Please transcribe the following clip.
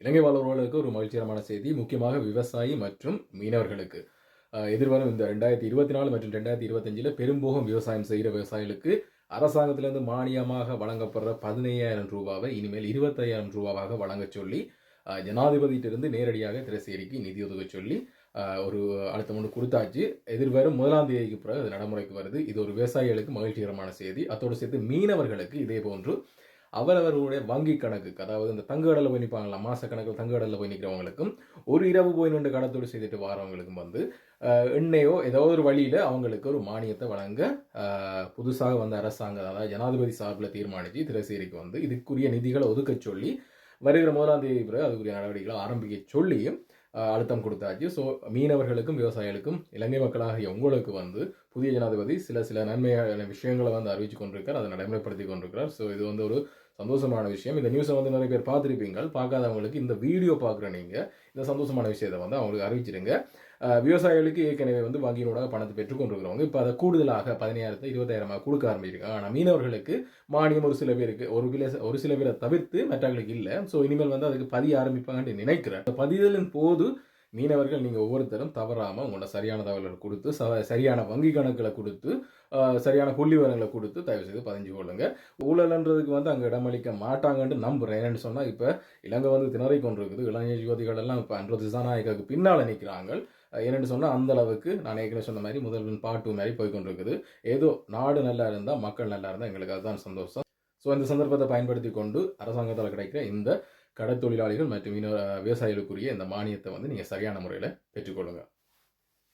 இலங்கை வாழ்வர்களுக்கு ஒரு மகிழ்ச்சிகரமான செய்தி முக்கியமாக விவசாயி மற்றும் மீனவர்களுக்கு. எதிர்வரும் இந்த ரெண்டாயிரத்தி இருபத்தி நாலு மற்றும் ரெண்டாயிரத்தி இருபத்தஞ்சில் பெரும்போகம் விவசாயம் செய்கிற விவசாயிகளுக்கு அரசாங்கத்திலிருந்து மானியமாக வழங்கப்படுற பதினையாயிரம் ரூபாவை இனிமேல் இருபத்தையாயிரம் ரூபாவாக வழங்க சொல்லி ஜனாதிபதியிட்டிருந்து நேரடியாக திரைசேரிக்கு நிதி ஒதுக்க சொல்லி ஒரு அடுத்த ஒன்று கொடுத்தாச்சு. எதிர்வரும் முதலாம் தேதிக்கு பிறகு அது நடைமுறைக்கு வருது. இது ஒரு விவசாயிகளுக்கு மகிழ்ச்சிகரமான செய்தி. அத்தோடு சேர்த்து மீனவர்களுக்கு இதே போன்று அவரவர்களுடைய வங்கி கணக்குக்கு அதாவது இந்த தங்கடலில் போய் நிற்பாங்களா மாசக்கணக்கில் தங்கடலில் போய் நிற்கிறவங்களுக்கும் ஒரு இரவு போய் நின்று கடத்தோடு செய்துட்டு வரவங்களுக்கும் வந்து எண்ணெயோ ஏதோ ஒரு வழியில் அவங்களுக்கு ஒரு மானியத்தை வழங்க புதுசாக வந்த அரசாங்கம் அதாவது ஜனாதிபதி சார்பில் தீர்மானித்து திரைசேரிக்கு வந்து இதுக்குரிய நிதிகளை ஒதுக்க சொல்லி வருகிற முதலாம் தேதி பிறகு அதுக்குரிய நடவடிக்கைகளை ஆரம்பிக்க சொல்லியும் அழுத்தம் கொடுத்தாச்சு. ஸோ மீனவர்களுக்கும் விவசாயிகளுக்கும் இலங்கை மக்களாகிய உங்களுக்கு வந்து புதிய ஜனாதிபதி சில சில நன்மையான விஷயங்களை வந்து அறிவிச்சு கொண்டிருக்கார் அதை நடைமுறைப்படுத்தி கொண்டிருக்கிறார். ஸோ இது வந்து ஒரு சந்தோஷமான விஷயம். இந்த நியூஸை வந்து நிறைய பேர் பார்த்துருப்பீங்க பார்க்காதவங்களுக்கு இந்த வீடியோ பார்க்குற நீங்கள் இந்த சந்தோஷமான விஷயத்தை வந்து அவங்களுக்கு அறிவிச்சிடுங்க விவசாயிகளுக்கு ஏற்கனவே வந்து வங்கியினோட பணத்தை பெற்றுக்கொண்டிருக்கிறவங்க இப்போ அதை கூடுதலாக பதினாயிரத்தை இருபத்தாயிரமாக கொடுக்க ஆரம்பிச்சிருக்காங்க. ஆனால் மீனவர்களுக்கு மானியம் ஒரு சில பேருக்கு ஒரு சில ஒரு சில பேரை தவிர்த்து மற்றவர்களுக்கு இல்லை. ஸோ இனிமேல் வந்து அதுக்கு பதிய ஆரம்பிப்பாங்கன்னு நினைக்கிறேன். அந்த பதிதலின் போது மீனவர்கள் நீங்கள் ஒவ்வொருத்தரும் தவறாமல் உங்களோட சரியான தகவல்களை கொடுத்து ச- சரியான வங்கி கணக்கில் கொடுத்து சரியான புள்ளி விவரங்களை கொடுத்து தயவு செய்து பதிஞ்சு கொள்ளுங்க. ஊழல்ன்றதுக்கு வந்து அங்கே இடமளிக்க மாட்டாங்கன்ட்டு நம்புகிறேன் ஏன்னு சொன்னால் இப்போ இலங்கை வந்து திணறி கொண்டிருக்குது. இளைஞர் ஜோதிகள் எல்லாம் இப்போ அன்றோ திசாநாயகாவுக்கு பின்னால் நிற்கிறாங்க அஹ், ஏன்னு சொன்னால் அந்த அளவுக்கு நான் ஏற்கனவே சொன்ன மாதிரி முதல்வன் பாட்டு மாதிரி போய்கொண்டிருக்குது ஏதோ நாடு நல்லா இருந்தால் மக்கள் நல்லா இருந்தால் எங்களுக்கு அதுதான் சந்தோஷம். ஸோ இந்த சந்தர்ப்பத்தை பயன்படுத்தி கொண்டு அரசாங்கத்தால் கிடைக்கிற இந்த கடற்தொழிலாளிகள் மற்றும் மீனவ விவசாயிகளுக்குரிய இந்த மானியத்தை வந்து நீங்கள் சரியான முறையில் பெற்றுக்கொள்ளுங்கள்